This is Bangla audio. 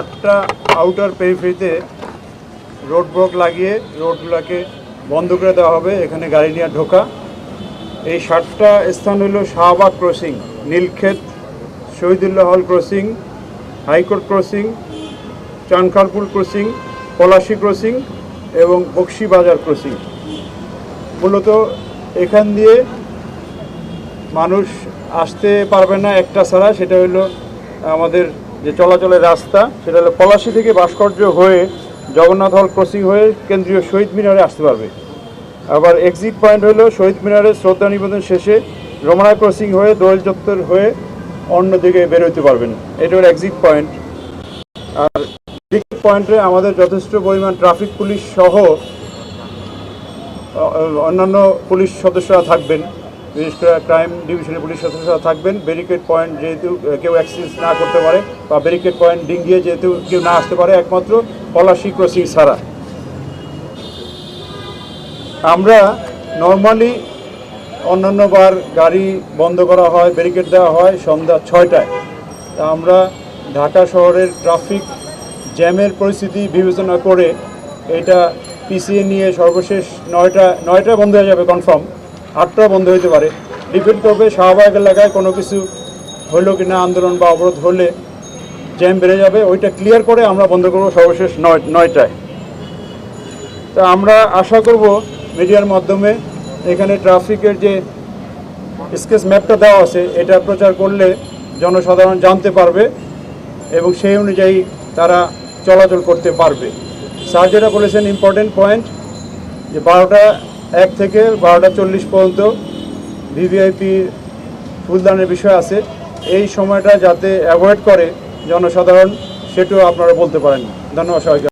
ষাটটা আউটার পেরিফেরিতে রোড ব্লক লাগিয়ে রোডগুলোকে বন্ধ করে দেওয়া হবে। এখানে গাড়ি নিয়ে ঢোকা। এই সাতটা স্থান হলো Shahbag crossing Nilkhet, Shahidullah hall crossing high court crossing Chankharpul crossing Palashi crossing এবং বক্সি বাজার ক্রসিং মূলত এখান দিয়ে মানুষ আসতে পারবে না একটা ছাড়া, সেটা হলো আমাদের যে চলাচলের রাস্তা, সেটা হলো পলাশি থেকে ভাস্কর্য হয়ে জগন্নাথ হল ক্রসিং হয়ে কেন্দ্রীয় শহীদ মিনারে আসতে পারবে। আবার এক্সিট পয়েন্ট হলো শহীদ মিনারের শ্রদ্ধা নিবেদন শেষে রমনা ক্রসিং হয়ে দোয়েল চত্বর হয়ে অন্যদিকে বেরোতে পারবেন। এটা হলো এক্সিট পয়েন্ট আর এক্সিট পয়েন্টে আমাদের যথেষ্ট পরিমাণ ট্রাফিক পুলিশ সহ অন্যান্য পুলিশ সদস্যরা থাকবেন। করে ক্রাইম ডিভিশনের পুলিশ সদস্যরা থাকবেন, ব্যারিকেড পয়েন্ট যেহেতু কেউ অ্যাক্সেস না করতে পারে বা ব্যারিকেড পয়েন্ট ডিঙ্গিয়ে যেহেতু কেউ না আসতে পারে, একমাত্র পলাশি ক্রসিং ছাড়া। আমরা নর্মালি অন্যান্য বার গাড়ি বন্ধ করা হয়, ব্যারিকেড দেওয়া হয় সন্ধ্যা ছয়টায়। তা আমরা ঢাকা শহরের ট্রাফিক জ্যামের পরিস্থিতি বিবেচনা করে এটা পিছিয়ে নিয়ে সর্বশেষ নয়টা নয়টা বন্ধ হয়ে যাবে কনফার্ম আটটা বন্ধ হতে পারে। ডিপেন্ড করবে শাহবাগ এলাকায় কোনো কিছু হলো কি না আন্দোলন বা অবরোধ হলে জ্যাম বেড়ে যাবে, ওইটা ক্লিয়ার করে আমরা বন্ধ করব সর্বশেষ নয় নয়টায়। তা আমরা আশা করব মিডিয়ার মাধ্যমে এখানে ট্রাফিকের যে স্কেচ ম্যাপটা দেওয়া আছে, এটা প্রচার করলে জনসাধারণ জানতে পারবে এবং সেই অনুযায়ী তারা চলাচল করতে পারবে। স্যার যেটা বলেছেন ইম্পর্টেন্ট পয়েন্ট যে বারোটা এক থেকে বারোটা চল্লিশ পর্যন্ত ভিভিআইপি ফুলদানের বিষয় আছে। এই সময়টা যাতে অ্যাভয়েড করে জনসাধারণ, সেটাও আপনারা বলতে পারেন ধন্যবাদ সবাইকে।